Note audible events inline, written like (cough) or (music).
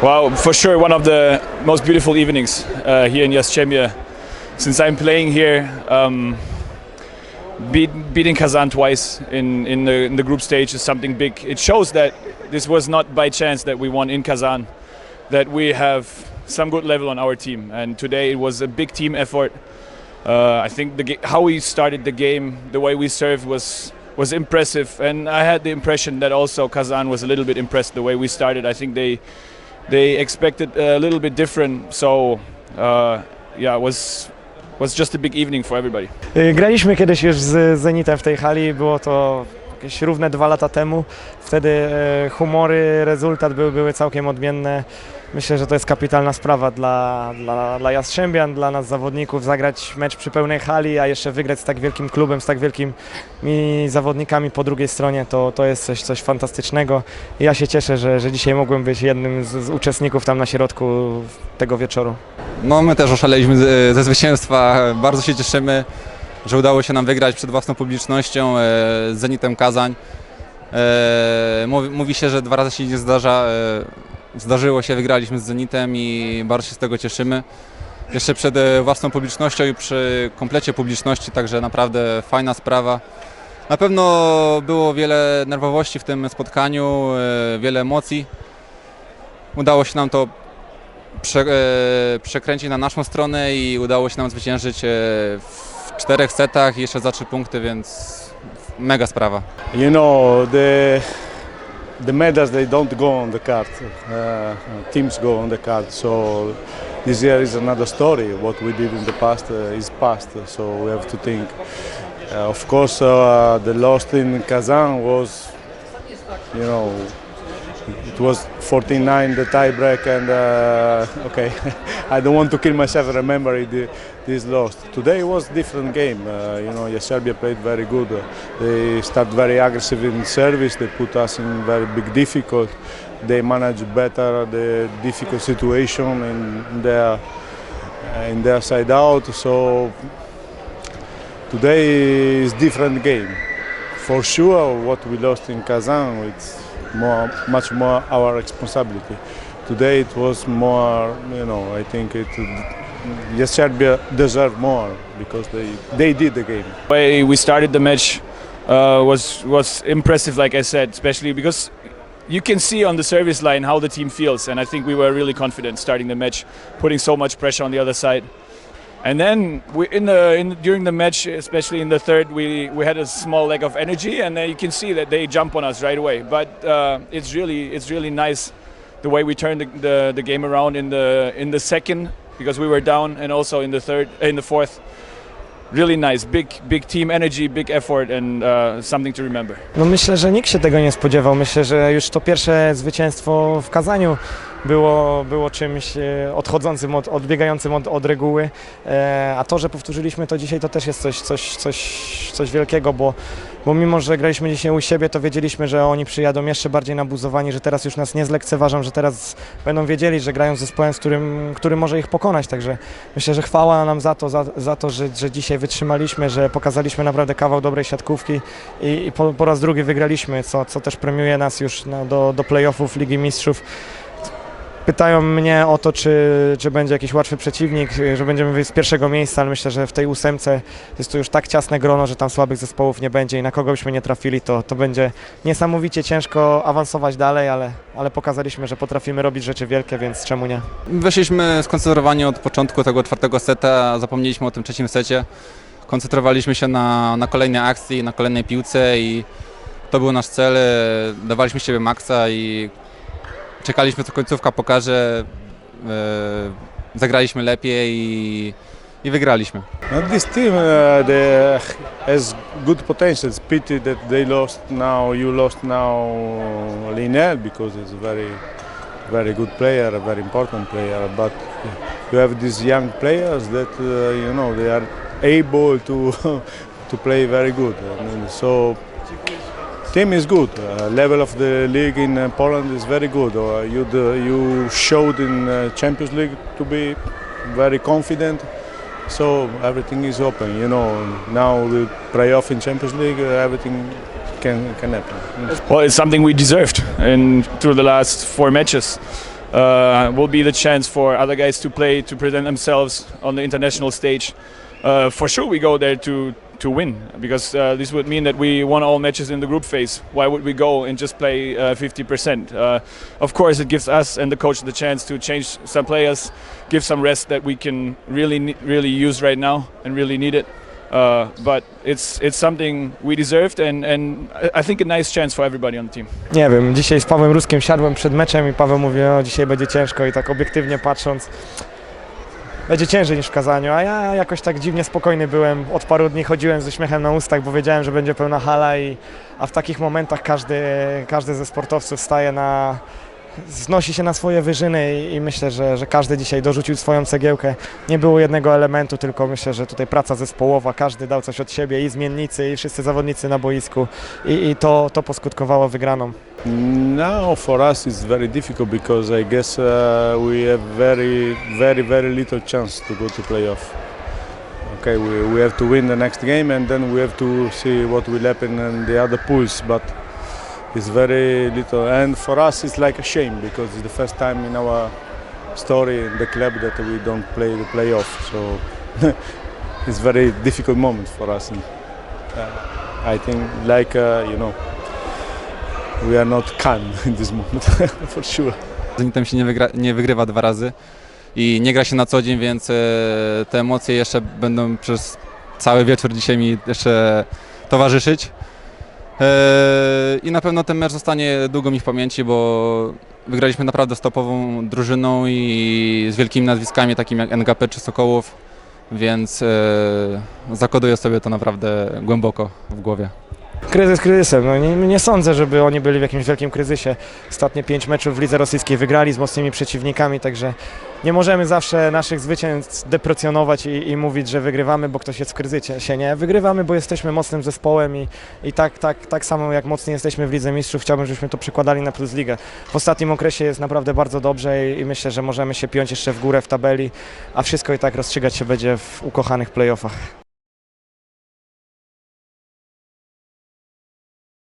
Well, for sure, one of the most beautiful evenings uh, here in Yaschemia. Since I'm playing here, um, beat, beating Kazan twice in, in, the, in the group stage is something big. It shows that this was not by chance that we won in Kazan, that we have some good level on our team. And today it was a big team effort. Uh, I think the, how we started the game, the way we served was was impressive, and I had the impression that also Kazan was a little bit impressed the way we started. I think they they expected a little bit different, so uh, yeah, it was was just a big evening for everybody. Y, Graliśmy kiedyś już z Zenitem w tej hali, było to jakieś równe dwa lata temu. Wtedy e, humory, rezultat były, były całkiem odmienne. Myślę, że to jest kapitalna sprawa dla, dla, dla Jastrzębian, dla nas zawodników, zagrać mecz przy pełnej hali, a jeszcze wygrać z tak wielkim klubem, z tak wielkimi zawodnikami po drugiej stronie, to, to jest coś, coś fantastycznego. I ja się cieszę, że, że dzisiaj mogłem być jednym z, z uczestników tam na środku tego wieczoru. No my też oszaleliśmy ze zwycięstwa. Bardzo się cieszymy, że udało się nam wygrać przed własną publicznością e, z Zenitem Kazań. E, Mówi, się, że dwa razy się nie zdarza. e, Zdarzyło się, wygraliśmy z Zenitem i bardzo się z tego cieszymy. Jeszcze przed własną publicznością i przy komplecie publiczności, także naprawdę fajna sprawa. Na pewno było wiele nerwowości w tym spotkaniu, wiele emocji. Udało się nam to prze, przekręcić na naszą stronę i udało się nam zwyciężyć w czterech setach i jeszcze za trzy punkty, więc mega sprawa. you know the the medals they don't go on the card. Uh, teams go on the card so this year is another story. What we did in the past uh, is past so we have to think. Uh, of course uh, the loss in kazan was you know it was 14-9 the tie break and uh, okay. (laughs) I don't want to kill myself remembering the, this loss. Today was different game uh, you know serbia played very good. They start very aggressive in service they put us in very big difficult. They manage better the difficult situation in their uh, in their side out. So today is different game. For sure what we lost in kazan it's more much more our responsibility today it was more you know i think it yes serbia deserved more because they they did the game The way we started the match uh, was was impressive, like I said, especially because you can see on the service line how the team feels, and I think we were really confident starting the match, putting so much pressure on the other side. And then we, in the in, during the match, especially in the third, we, we had a small lack of energy, and you can see that they jump on us right away. But uh, it's really it's really nice the way we turned the, the, the game around in the in the second because we were down, and also in the third in the fourth. Really nice, big big team energy, big effort, and uh, something to remember. No myślę, że nikt się tego nie spodziewał. Myślę, że już to pierwsze zwycięstwo w Kazaniu było, było czymś e, odchodzącym, od, odbiegającym od, od reguły. E, a to, że powtórzyliśmy to dzisiaj, to też jest coś, coś, coś, coś wielkiego, bo, bo mimo, że graliśmy dzisiaj u siebie, to wiedzieliśmy, że oni przyjadą jeszcze bardziej nabuzowani, że teraz już nas nie zlekceważą, że teraz będą wiedzieli, że grają z zespołem, z którym, który może ich pokonać. Także myślę, że chwała nam za to, za, za to że, że dzisiaj wytrzymaliśmy, że pokazaliśmy naprawdę kawał dobrej siatkówki i, i po, po raz drugi wygraliśmy, co, co też premiuje nas już no, do, do playoffów Ligi Mistrzów. Pytają mnie o to, czy, czy będzie jakiś łatwy przeciwnik, że będziemy wyjść z pierwszego miejsca, ale myślę, że w tej ósemce jest to już tak ciasne grono, że tam słabych zespołów nie będzie i na kogo byśmy nie trafili, to, to będzie niesamowicie ciężko awansować dalej, ale, ale pokazaliśmy, że potrafimy robić rzeczy wielkie, więc czemu nie? Weszliśmy skoncentrowani od początku tego czwartego seta, zapomnieliśmy o tym trzecim secie. Koncentrowaliśmy się na, na kolejnej akcji, na kolejnej piłce i to był nasz cel. e, Dawaliśmy siebie maksa i czekaliśmy co końcówka pokaże. E, Zagraliśmy lepiej i, i wygraliśmy. Now this team uh, they has good potential. It's pity that they lost now. You lost now Linnell because a very, very good player, a very important player. But you have these young players that uh, you know they are able to (laughs) to play very good. And so team is good. Uh, level of the league in uh, Poland is very good. Uh, you you showed in uh, Champions League to be very confident. So everything is open, you know. Now the playoff in Champions League, uh, everything can can happen. Mm. Well, it's something we deserved in through the last four matches. uh, will be the chance for other guys to play, to present themselves on the international stage. For sure, we go there to to win because uh, this would mean that we won all matches in the group phase. Why would we go and just play uh, 50%? Uh, of course, it gives us and the coach the chance to change some players, give some rest that we can really really use right now and really need it. Uh, but it's it's something we deserved and, and I- think a nice chance for everybody on the team. Nie wiem, dzisiaj z Pawłem Ruskiem siadłem przed meczem i Paweł mówi, o dzisiaj będzie ciężko i tak obiektywnie patrząc, będzie ciężej niż w Kazaniu, a ja jakoś tak dziwnie spokojny byłem. Od paru dni chodziłem z uśmiechem na ustach, bo wiedziałem, że będzie pełna hala i a w takich momentach każdy, każdy ze sportowców staje na wznosi się na swoje wyżyny i, i myślę, że, że każdy dzisiaj dorzucił swoją cegiełkę. Nie było jednego elementu, tylko myślę, że tutaj praca zespołowa, każdy dał coś od siebie i zmiennicy, i wszyscy zawodnicy na boisku i, i to, to poskutkowało wygraną. Now for us it's very difficult because I guess uh, we have very, very, very little chance to go to playoff. Okay, we, we have to win the next game and then we have to see what will happen in the other pools. But it's very little, and for us it's like a shame because it's the first time in our story in the club that we don't play the playoff. So (laughs) it's very difficult moment for us. And, uh, I think, like uh, you know, we are not calm (laughs) in this moment (laughs) for sure. Z Zenitem się nie, wygra, nie wygrywa dwa razy i nie gra się na co dzień, więc e, te emocje jeszcze będą przez cały wieczór dzisiaj mi jeszcze towarzyszyć. E, I na pewno ten mecz zostanie długo mi w pamięci, bo wygraliśmy naprawdę stopową drużyną i z wielkimi nazwiskami takimi jak NGP czy Sokołów, więc e, zakoduję sobie to naprawdę głęboko w głowie. Kryzys kryzysem. No nie, nie sądzę, żeby oni byli w jakimś wielkim kryzysie. Ostatnie pięć meczów w lidze rosyjskiej wygrali z mocnymi przeciwnikami, także nie możemy zawsze naszych zwycięstw deprecjonować i, i mówić, że wygrywamy, bo ktoś jest w kryzysie. Nie, wygrywamy, bo jesteśmy mocnym zespołem i, i tak, tak, tak samo jak mocni jesteśmy w Lidze Mistrzów, chciałbym, żebyśmy to przykładali na Plus Ligę. W ostatnim okresie jest naprawdę bardzo dobrze i, i myślę, że możemy się piąć jeszcze w górę w tabeli, a wszystko i tak rozstrzygać się będzie w ukochanych playoffach.